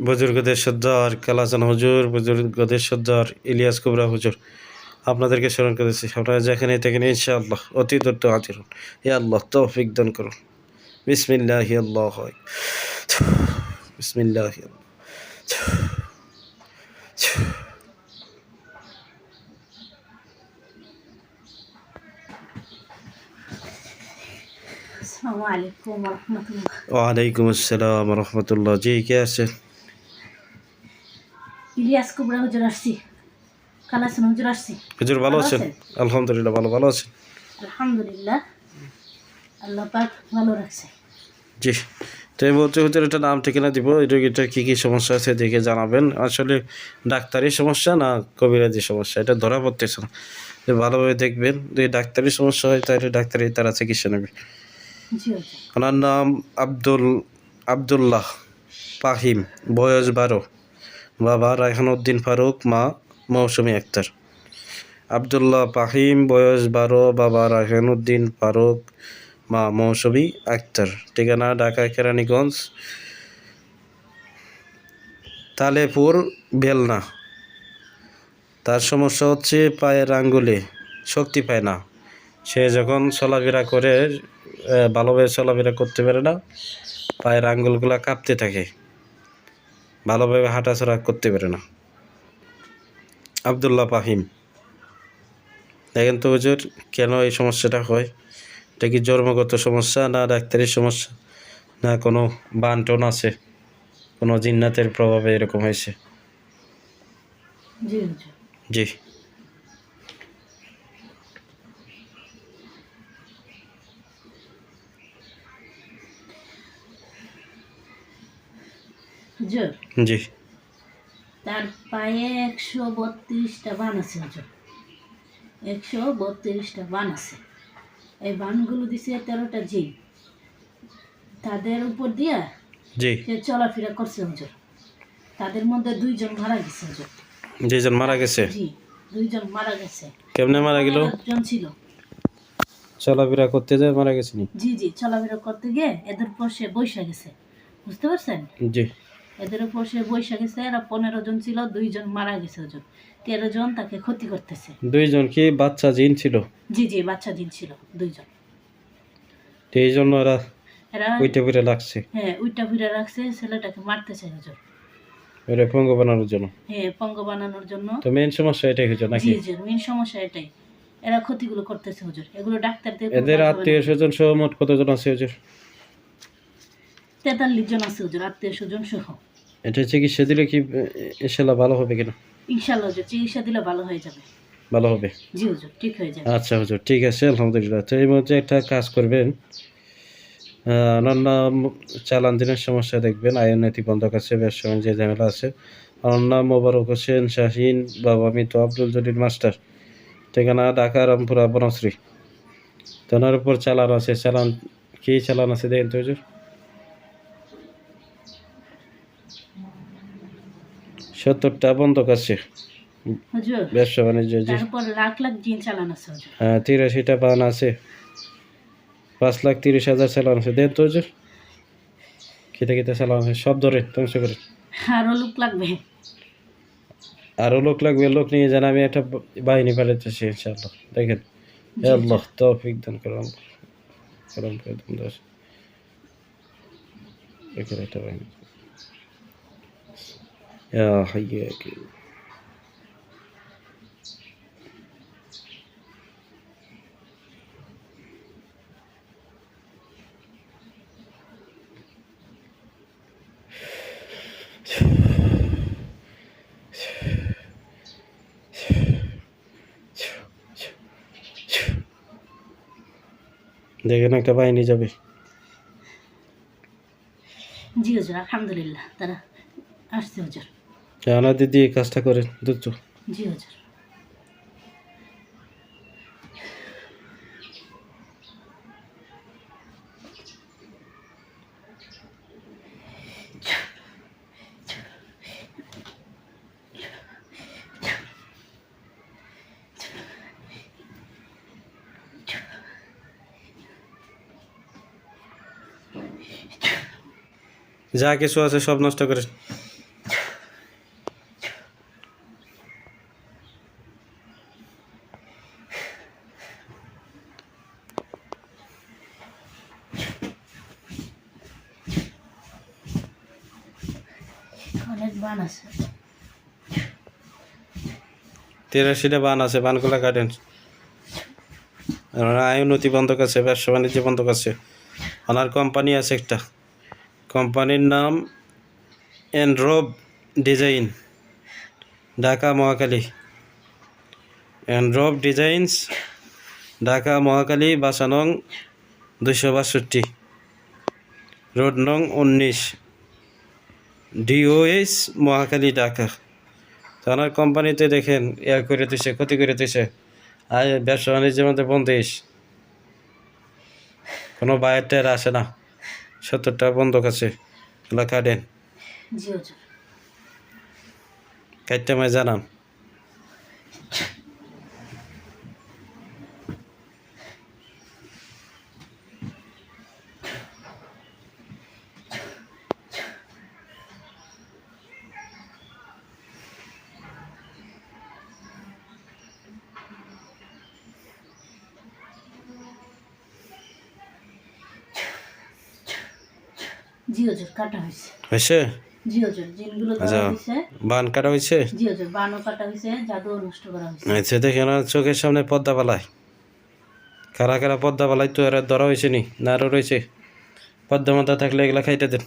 বুজুর্গদের সর্দার কালাচান হুজুর বুজুর্গদের সর্দার ইলিয়াস কুবরা হুজুর। আপনাদেরকে স্মরণ করেছি আপনারা যেখানে থেকে ইনশাআল্লাহ অতি দ্রুত হাজির হন। হে আল্লাহ তৌফিক দান করুন। বিসমিল্লাহ আল্লাহ। বিসমিল্লাহ ওয়ালাইকুম আসসালাম রহমতুল্লাহ। জি কে আছেন? ইলিয়াস কুবরা হুজুর আসছি। কালাসন হুজুর আসছি। হুজুর ভালো আছেন? আলহামদুলিল্লাহ ভালো ভালো আছেন? আলহামদুলিল্লাহ। আল্লাহ পাক ভালো রাখছে। জি তো এই বলতে হুজুর একটা নাম ঠিকানা দিব। এই রোগীটার কী কী সমস্যা আছে দেখে জানাবেন। আসলে ডাক্তারি সমস্যা না কবিরাজি সমস্যা? এটা ধরা পড়তেছে না। ভালোভাবে দেখবেন। যদি ডাক্তারি সমস্যা হয় তাহলে ডাক্তারি তারা চিকিৎসা নেবে। ওনার নাম আব্দুল আবদুল্লাহ পাহিম। বয়স বারো। বাবা রায়হানুদ্দিন ফারুক, মা মৌসুমী আক্তার। আবদুল্লাহ পাহিম বয়স বারো, বাবা রায়হানুদ্দিন ফারুক, মা মৌসুমী আক্তার। ঠিকানা ঢাকা কেরানীগঞ্জ, তালেপুর বেলনা তার সমস্যা হচ্ছে পায়ের আঙ্গুলে শক্তি পায় না। সে যখন চলাফেরা করে ভালোভাবে চলাফেরা করতে পারে না, পায়ের আঙ্গুলগুলো কাঁপতে থাকে। ভালোভাবে হাঁটাচড়া করতে পারে না। আবদুল্লাহ পাহিম দেখেন তো হুজুর কেন এই সমস্যাটা হয়? এটা কি জন্মগত সমস্যা না ডাক্তারের সমস্যা? না কোনো বানটন আছে? কোনো জিন্নাতের প্রভাবে এরকম হয়েছে? জি। হুজুর? জি। জি তার পায়ে একশো বত্রিশটা বান আছে হুজুর। একশো বত্রিশটা বান আছে। এই বানগুলো দিছে তেরোটা জিন। তাদের উপর দিয়া জি। সে চলাফেরা করছে হুজুর। তাদের মধ্যে দুইজন মারা গেছে হুজুর। যেজন মারা গেছে? জি দুইজন মারা গেছে। কেমনে মারা গেল? একজন ছিল। চলাফেরা করতে যায় মারা গেছে জি জি চলাফেরা করতে গিয়ে এদের পর সে বৈশা গেছে। বুঝতে পারছেন? জি। এদের উপর সে বৈশা গেছে এরা পনেরো জন ছিল দুইজন মারা গেছে ওজন। তেরো জন তাকে ক্ষতি করতেছে। দুইজন কি বাচ্চা জিন ছিল? জি জি বাচ্চা দিন ছিল দুইজন। এই জন্য এরা উইটে লাগছে। হ্যাঁ উইটা ফিরে ছেলেটাকে মারতেছে ওরা পঙ্গ বানানোর জন্য? হ্যাঁ পঙ্গ বানানোর জন্য। তো মেন সমস্যা এটাই হয়েছে নাকি? জি জি মেন সমস্যা এটাই। এরা ক্ষতিগুলো করতেছে হুজুর এগুলো ডাক্তারদের এদের আত্মীয় স্বজন সহ মোট কতজন আছে হুজুর তেতাল্লিশ জন আছে হুজুর আত্মীয় স্বজন সহ। এটা চিকিৎসা দিলে কি ইনশাল্লাহ ভালো হবে কিনা? ইনশাল্লাহ হুজুর চিকিৎসা দিলে ভালো হয়ে যাবে। ভালো হবে? জি হুজুর ঠিক হয়ে যাবে। আচ্ছা হুজুর ঠিক আছে আলহামদুলিল্লাহ। তো এই মধ্যে একটা কাজ করবেন। ওনার নাম চালান দিনের সমস্যা দেখবেন আইন নৈতিক বন্ধ আছে ব্যবসা যে ঝামেলা আছে। ওনার নাম মোবারক হোসেন শাহিন বাবা মিতু আব্দুল জলিল মাস্টার ঠিকানা ঢাকা রামপুরা বনশ্রী। তো ওনার উপর চালান আছে চালান কী চালান আছে দেখেন তো হুজুর? সত্তরটা বন্ধক আছে। ব্যবসা বাণিজ্য লাখ লাখ জিন চালান আছে হ্যাঁ তিরাশিটা বান আছে। পাঁচ লাখ তিরিশ হাজার চালান আছে। দেন তো হুজুর। খেতে খেতে চালান আছে। সব ধরে ধ্বংস করে। আরও লোক লাগবে। আরও লোক লাগবে লোক নিয়ে যান। আমি একটা বাহিনী পাঠাতেছি ইনশাআল্লাহ। দেখেন। আল্লাহ তৌফিক দান করুন করুন করে একটা বাহিনী। ইয়া হাইয়া কি দেখেন একটা বাহিনী যাবে জি হুজুর আলহামদুলিল্লাহ তারা আসছে হুজুর জানা দিদি এই কাজটা করেন জি হুজুর। যা কিছু আছে সব নষ্ট করেন। তিরাশিটা বান আছে, বানগুলা আর আয় উন্নতি বন্ধক আছে, ব্যবসা বাণিজ্য বন্ধক আছে। ওনার কোম্পানি আছে একটা। কোম্পানির নাম এনড্রপ ডিজাইন, ঢাকা মহাকালী এনড্রপ ডিজাইনস, ঢাকা মহাকালী বাসা নং দুশো বাষট্টি। রোড নং উনিশ। ডিওএস মহাকালী ঢাকা। তো ওনার কোম্পানিতে দেখেন ইয়া করে দিছে ক্ষতি করে দিছে। আর ব্যবসা বাণিজ্যের মধ্যে বন্দিস কোনো বাইরের টায়ার আসে না। সত্তরটা বন্ধক আছে। এলাকা হুজুর কাটতে আমায় জানান। জি হুজুর কাটা হয়েছে। হয়েছে? জি হুজুর জিনগুলো আচ্ছা। হয়েছে। বান কাটা হয়েছে? জি হুজুর বানও কাটা হয়েছে জাদুও নষ্ট করা হয়েছে। আচ্ছা দেখেন চোখের সামনে পদ্মা পালায় কারা কারা পদ্মা পালায় তো এরা ধরা হয়েছে নি? না আরও রয়েছে? পদ্মা মাথা থাকলে এগুলা খাইতে দেন।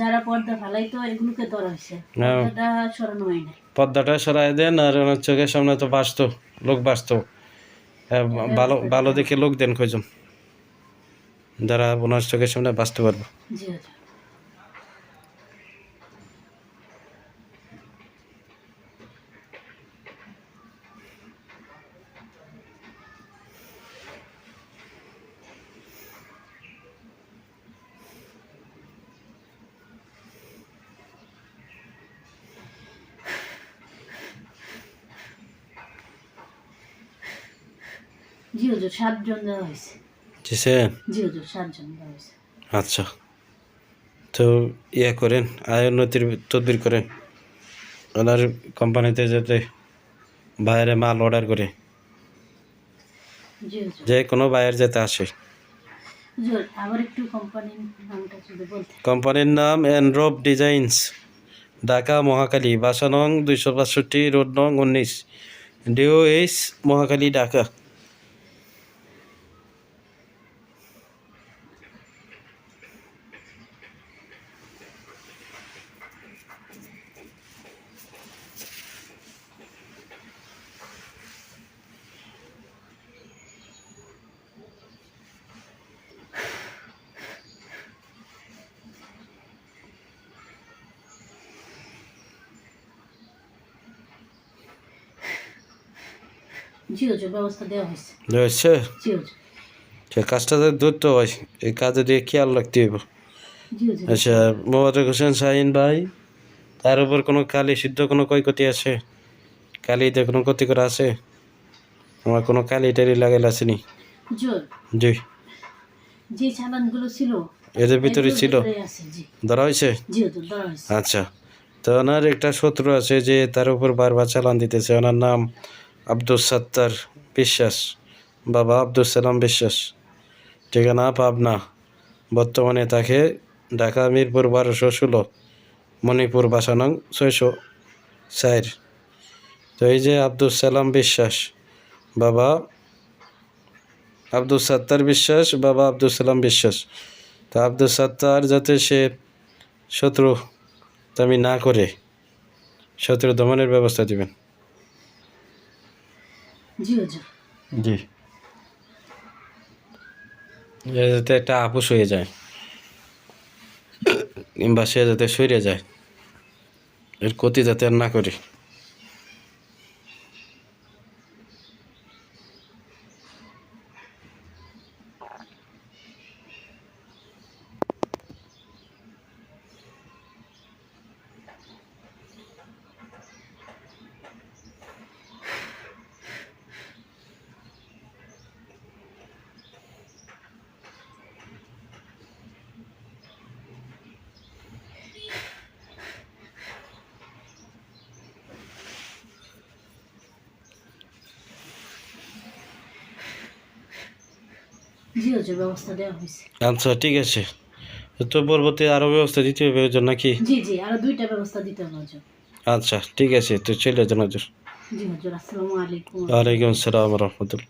যারা পর্দা ফালাইতো এগুলোকে ধরা হয়েছে। হ্যাঁ। সরানো হয় না পর্দাটা সরাই দেন আর ওনার চোখের সামনে তো বাঁচতো লোক বাঁচতো। হ্যাঁ, ভালো ভালো দেখে লোক দেন কয়জন? যারা ওনার চোখের সামনে বাঁচতে পারব। জি হুজুর সাতজন দেওয়া হয়েছে। বুঝছেন জি হুজুর সাতজন আচ্ছা। তো ইয়ে করেন আয় উন্নতির তদবির করেন। ওনার কোম্পানিতে যাতে বাইরে মাল অর্ডার করে। যে কোনো বাইরে যাতে আসে। কোম্পানির নাম এনরোপ ডিজাইনস ঢাকা মহাকালী বাসা নং দুইশো বাষট্টি রোড নং উনিশ ডিওএইচ মহাকালী ঢাকা। ব্যবস্থা দেওয়া হয়েছে। সে কাজটা ধরতে হয় এই কাজে দিয়ে খেয়াল রাখতে আচ্ছা মোবারক হোসেন শাহিন ভাই তার উপর কোনো কালি সিদ্ধ কোনো ক্ষয়ক্ষতি আছে? কালিতে কোনো ক্ষতি করা আছে? আমার কোনো কালি টালি লাগাইল আসেনি। জি। যে চালানগুলো ছিল এদের ভিতরে ছিল? ধরা হয়েছে। আচ্ছা তো ওনার একটা শত্রু আছে যে তার উপর বারবার চালান দিতেছে। ওনার নাম আব্দুল সত্তার বিশ্বাস, বাবা আব্দুল সালাম বিশ্বাস। ঠিকানা পাবনা। বর্তমানে তাকে ঢাকা মিরপুর বারোশো ষোলো, মণিপুর বাসানং ছয়শো চার। তো এই যে আব্দুল সালাম বিশ্বাস, বাবা আব্দুল সত্তার বিশ্বাস, বাবা আব্দুল সালাম বিশ্বাস। তা আব্দুল সত্তার যাতে সে শত্রু দামি না করে, শত্রু দমনের ব্যবস্থা দিবেন। জি যাতে একটা আপুস হয়ে যায়। কিংবা সে যাতে সরে যায়। এর ক্ষতি যাতে আর না করে। জি হুজুর ব্যবস্থা দেওয়া হয়েছে। আচ্ছা ঠিক আছে। তো পরবর্তী আরও ব্যবস্থা দিতে হবে ওই জন্য নাকি জি জি আরও দুইটা ব্যবস্থা দিতে হবে হুজুর আচ্ছা ঠিক আছে। তো চলে যান হুজুর জি হুজুর আসসালামু আলাইকুম। ওয়ালাইকুম আসসালাম রহমতুল্লাহ।